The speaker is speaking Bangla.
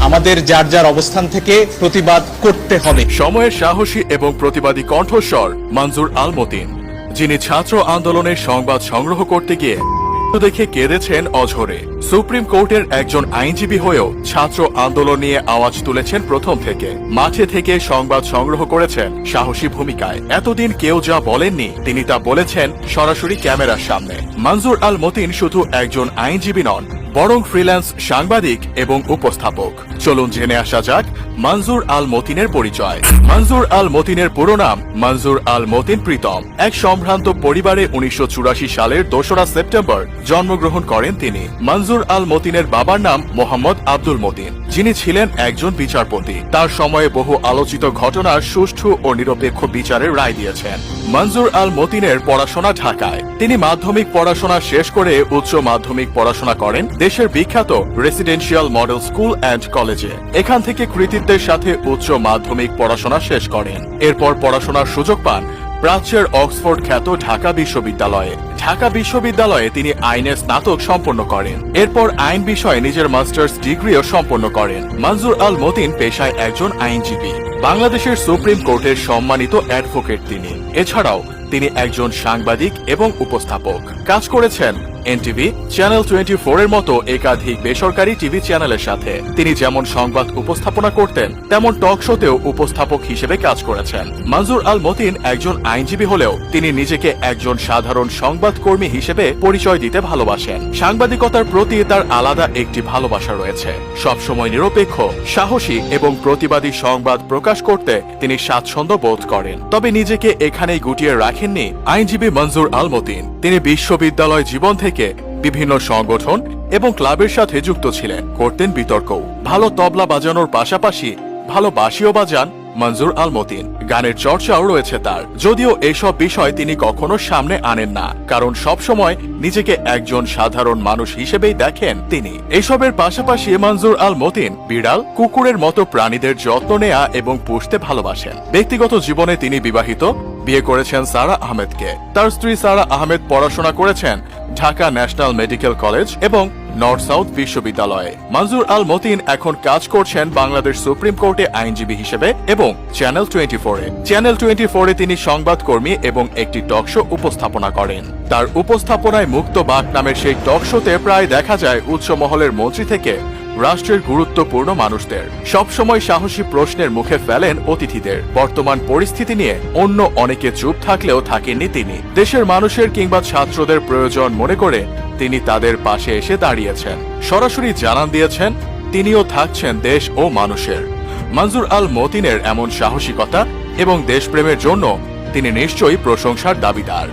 আমাদের যার যার অবস্থান থেকে প্রতিবাদ করতে হবে। সময়ের সাহসী এবং প্রতিবাদী কণ্ঠস্বর মঞ্জুর আল মতিন যিনি ছাত্র আন্দোলনের সংবাদ সংগ্রহ করতে গিয়ে দেখে কেঁদেছেন অঝরে। সুপ্রিম কোর্টের একজন আইনজীবী হয়েও ছাত্র আন্দোলন নিয়ে আওয়াজ তুলেছেন প্রথম থেকে। মাঠে থেকে সংবাদ সংগ্রহ করেছেন সাহসী ভূমিকায়। এতদিন কেউ যা বলেননি, তিনি তা বলেছেন সরাসরি ক্যামেরার সামনে। মঞ্জুর আল মতিন শুধু একজন আইনজীবী নন বরং ফ্রিল্যান্স সাংবাদিক এবং উপস্থাপক। চলুন জেনে আসা যাক মঞ্জুর আল মতিনের পরিচয়। মঞ্জুর আল মতিনের পুরো নাম মঞ্জুর আল মতিন প্রীতম। এক সম্ভ্রান্ত পরিবারে উনিশশো চুরাশি সালের দোসরা সেপ্টেম্বর জন্মগ্রহণ করেন তিনি। মঞ্জুর আল মতিনের বাবার নাম মোহাম্মদ আব্দুল মতিন, যিনি ছিলেন একজন বিচারপতি। তার সময়ে বহু আলোচিত ঘটনার সুষ্ঠু ও নিরপেক্ষ বিচারের রায় দিয়েছেন। মঞ্জুর আল মতিনের পড়াশোনা ঢাকায়। তিনি মাধ্যমিক পড়াশোনা শেষ করে উচ্চ মাধ্যমিক পড়াশোনা করেন। দেশের বিখ্যাত রেসিডেন্সিয়াল মডেল স্কুল অ্যান্ড কলেজে এখান থেকে কৃতিত্বের সাথে উচ্চ মাধ্যমিক পড়াশোনা শেষ করেন। এরপর পড়াশোনার সুযোগ পান প্রাচ্যের অক্সফোর্ড খ্যাত ঢাকা বিশ্ববিদ্যালয়ে। ঢাকা বিশ্ববিদ্যালয়ে তিনি আইনে স্নাতক সম্পন্ন করেন। এরপর আইন বিষয়ে নিজের মাস্টার্স ডিগ্রিও সম্পন্ন করেন। মঞ্জুর আল মতিন পেশায় একজন আইনজীবী। বাংলাদেশের সুপ্রিম কোর্টের সম্মানিত অ্যাডভোকেট তিনি। এছাড়াও তিনি একজন সাংবাদিক এবং উপস্থাপক। কাজ করেছেন এনটিভি চ্যানেল টোয়েন্টি এর মতো একাধিক বেসরকারি টিভি চ্যানেলের সাথে। তিনি যেমন সংবাদ উপস্থাপনা করতেন, তেমন টক শোতেও উপস্থাপক হিসেবে কাজ করেছেন। মঞ্জুর আল মতিন একজন আইনজীবী হলেও তিনি নিজেকে একজন সাধারণ সংবাদকর্মী হিসেবে পরিচয় দিতে ভালোবাসেন। সাংবাদিকতার প্রতি তার আলাদা একটি ভালোবাসা রয়েছে। সবসময় নিরপেক্ষ, সাহসী এবং প্রতিবাদী সংবাদ প্রকাশ করতে তিনি স্বাচ্ছন্দ্য বোধ করেন। তবে নিজেকে এখানেই গুটিয়ে রাখেননি আইনজীবী মঞ্জুর আল মতিন। তিনি বিশ্ববিদ্যালয় জীবন থেকে বিভিন্ন সংগঠন এবং ক্লাবের সাথে যুক্ত ছিলেন। করতেন বিতর্কও ভালো তবলা বাজানোর পাশাপাশি ভালো বাঁশিও বাজান মঞ্জুর আল মতিন গানের চর্চাও রয়েছে তার। যদিও এসব বিষয় তিনি কখনো সামনে আনেন না, কারণ সবসময় নিজেকে একজন সাধারণ মানুষ হিসেবেই দেখেন তিনি। এসবের পাশাপাশি মঞ্জুর আল মতিন বিড়াল, কুকুরের মতো প্রাণীদের যত্ন নেয়া এবং পুষতে ভালোবাসেন। ব্যক্তিগত জীবনে তিনি বিবাহিত। বিয়ে করেছেন সারা আহমেদকে। তার স্ত্রী সারা আহমেদ পড়াশোনা করেছেন ঢাকা ন্যাশনাল মেডিকেল কলেজ এবং নর্থ সাউথ বিশ্ববিদ্যালয়ে। মঞ্জুর আল মতিন এখন কাজ করছেন বাংলাদেশ সুপ্রিম কোর্টে আইনজীবী হিসেবে এবং চ্যানেল টোয়েন্টি ফোরে চ্যানেল টোয়েন্টি ফোরে তিনি সংবাদকর্মী এবং একটি টক শো উপস্থাপনা করেন। তার উপস্থাপনায় মুক্ত বাক নামের সেই টক শোতে প্রায় দেখা যায় উচ্চ মহলের মন্ত্রী থেকে রাষ্ট্রের গুরুত্বপূর্ণ মানুষদের। সবসময় সাহসী প্রশ্নের মুখে ফেলেন অতিথিদের। বর্তমান পরিস্থিতি নিয়ে অন্য অনেকে চুপ থাকলেও থাকেননি তিনি। দেশের মানুষের কিংবা ছাত্রদের প্রয়োজন মনে করে তিনি তাদের পাশে এসে দাঁড়িয়েছেন। সরাসরি জানান দিয়েছেন, তিনিও থাকছেন দেশ ও মানুষের। মঞ্জুর আল মতিনের এমন সাহসিকতা এবং দেশপ্রেমের জন্য তিনি নিশ্চয়ই প্রশংসার দাবিদার।